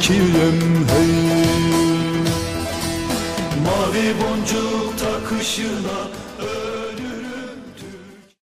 Türkiye'm hey Mavi boncuk takışına ölürüm